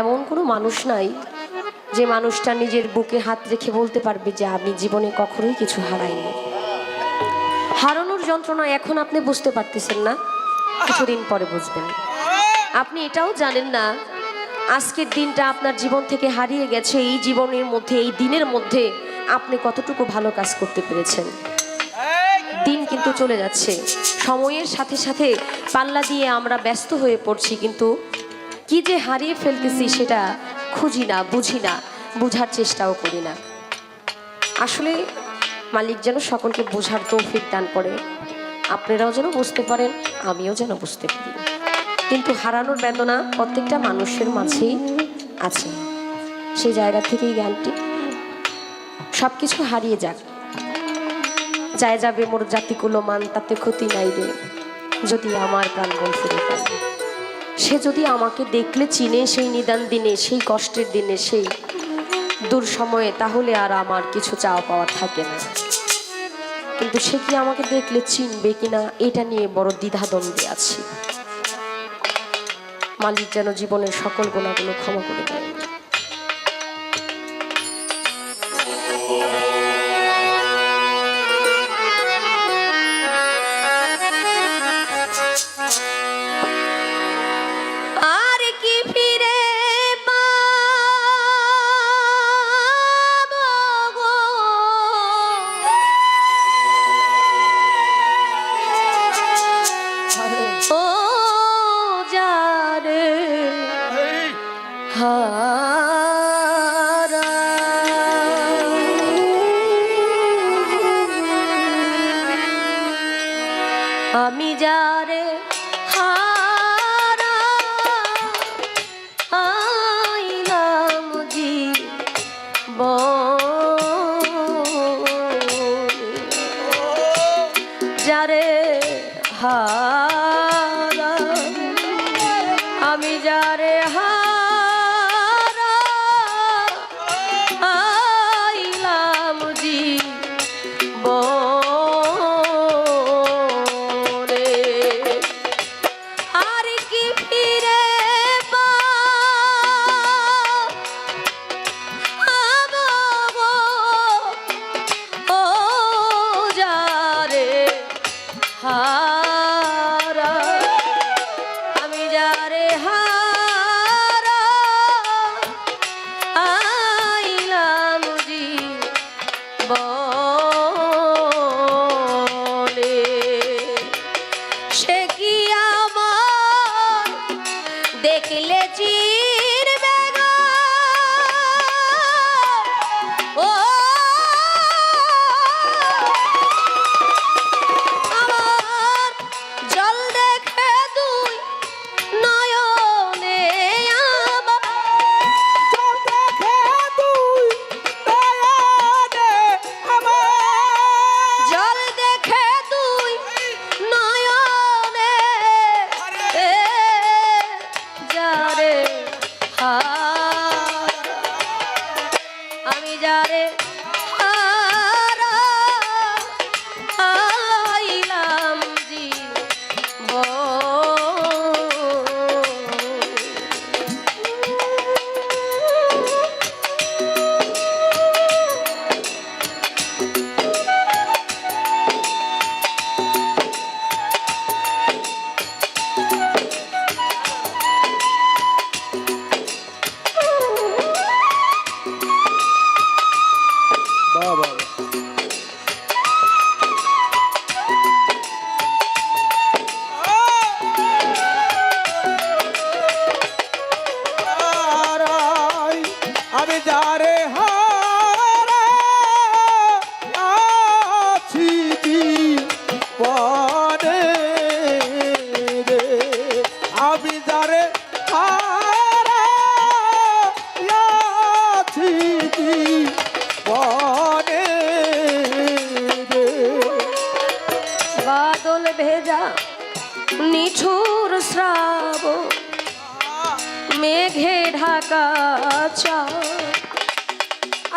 এমন কোনো মানুষ নাই যে মানুষটা নিজের বুকে হাত রেখে বলতে পারবে যে আমি জীবনে কখনোই কিছু হারাইনি। হারানোর যন্ত্রণা এখন আপনি বুঝতে পারতেছেন না, কিছুদিন পরে বুঝবেন। আপনি এটাও জানেন না, আজকের দিনটা আপনার জীবন থেকে হারিয়ে গেছে, এই জীবনের মধ্যে, এই দিনের মধ্যে আপনি কতটুকু ভালো কাজ করতে পেরেছেন। দিন কিন্তু চলে যাচ্ছে, সময়ের সাথে সাথে পাল্লা দিয়ে আমরা ব্যস্ত হয়ে পড়ছি, কিন্তু কি যে হারিয়ে ফেলতেছি সেটা খুঁজি না, বুঝি না, বুঝার চেষ্টাও করি না। আসলে মালিক যেন সকলকে বোঝার তৌফিক দান করে, আপনারাও যেন বুঝতে পারেন, আমিও যেন বুঝতে পারি। কিন্তু হারানোর বেদনা প্রত্যেকটা মানুষের মাঝেই আছে। সেই জায়গা থেকেই জ্ঞানটি। সব কিছু হারিয়ে যাক। যায় যাবে মোর জাতিকুলো মান, তাতে ক্ষতি নাই রে, যদি আমার প্রাণ বল ফিরে পায় সে যদি আমাকে দেখলে, চিনে সেই নিদান দিনে, সেই কষ্টের দিনে, সেই দূর সময়ে, তাহলে আর আমার কিছু চাওয়া পাওয়ার থাকে না। কিন্তু সে কি আমাকে দেখলে, চিনবে কিনা, এটা নিয়ে বড় দ্বিধাদ্বন্দ্বে আছি। মালিক যেন জীবনের সকল গোনাগুলো ক্ষমা করে দেয় আমি যারে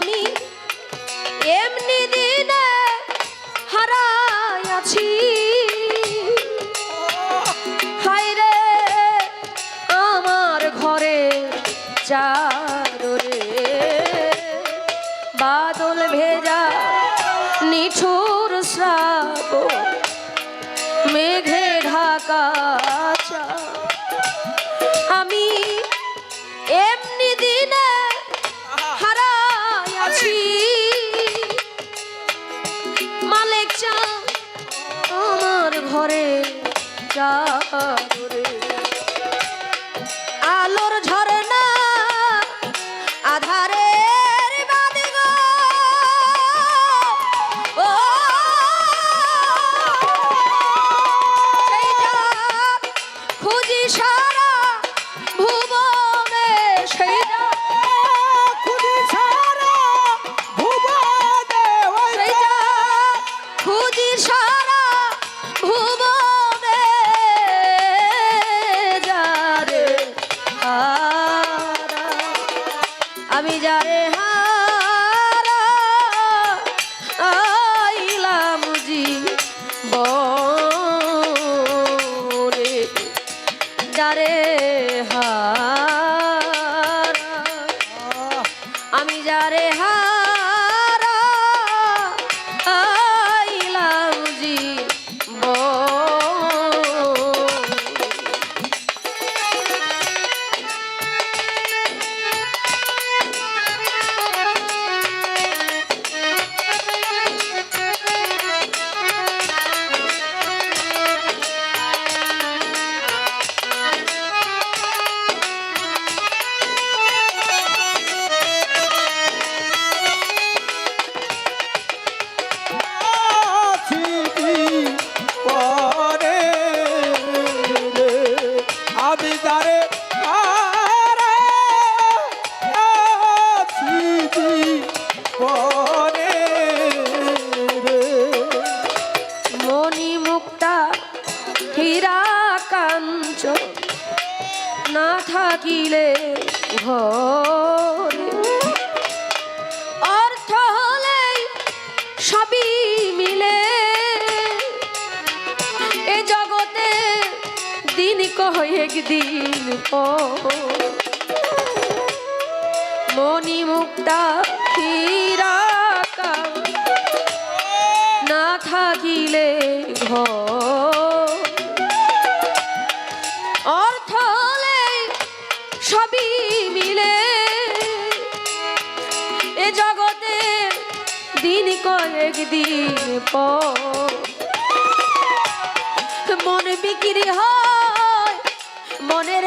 আমি এমনি দিনে হারাই আছি। হায় রে আমার ঘরে যা আছি। মালিক চা আমার ঘরে যা রে না থাকিলে ঘরে। অর্থ হলে সবই মিলে। এ জগতে দিন কয়েক দিন মনি মুক্তা হীরা না থাকিলে ঘর। একদিন মন বিক্রি হয় মনের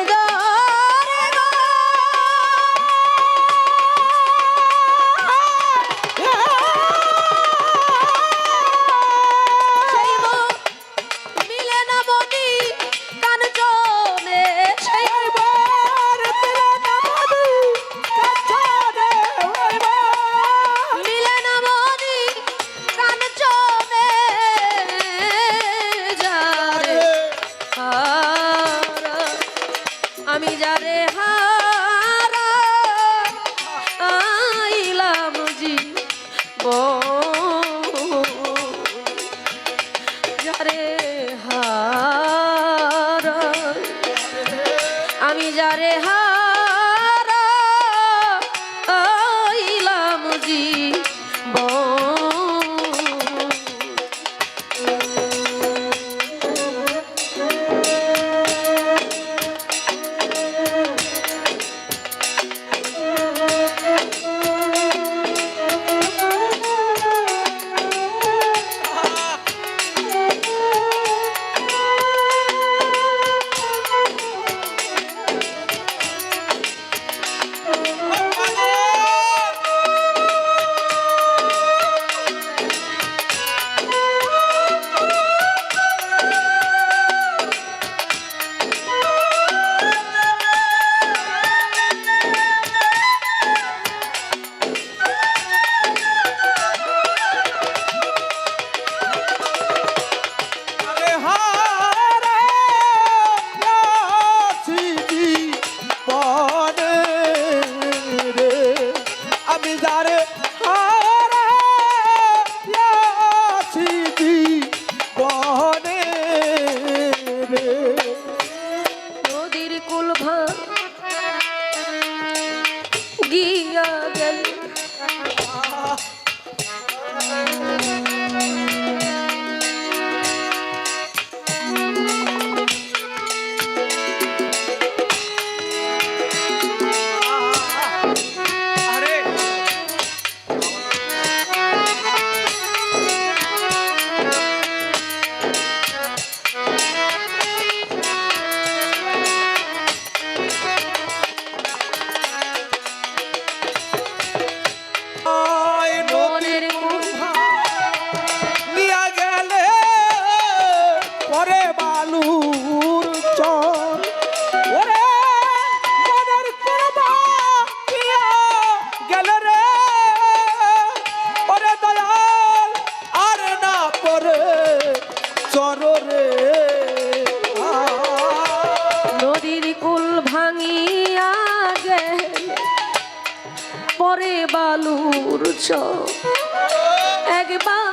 जा रे हा। করছ? একবার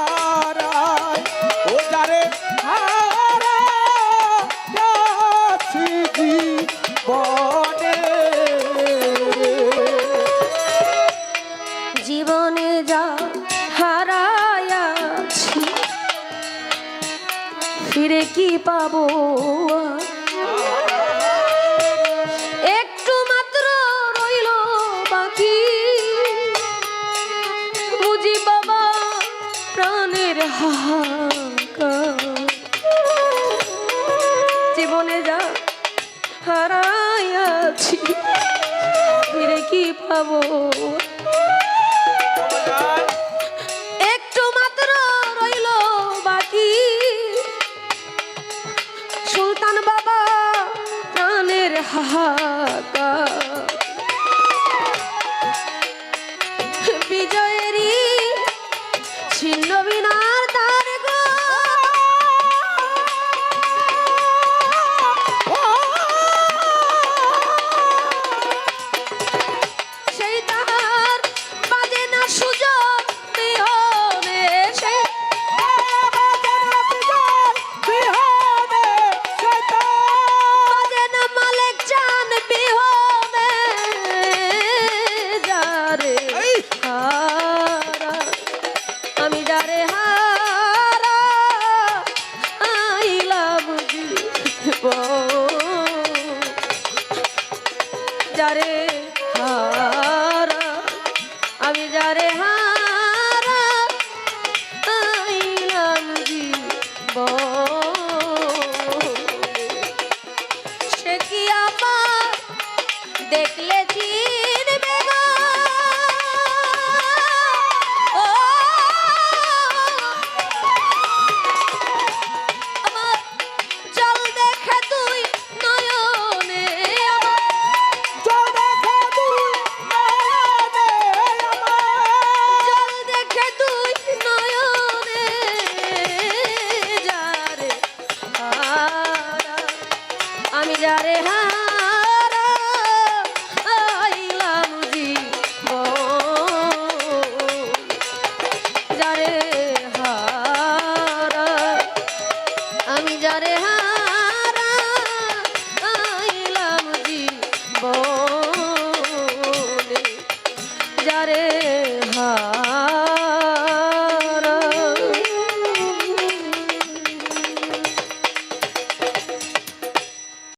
ফিরে কি পাবো? देख ले जी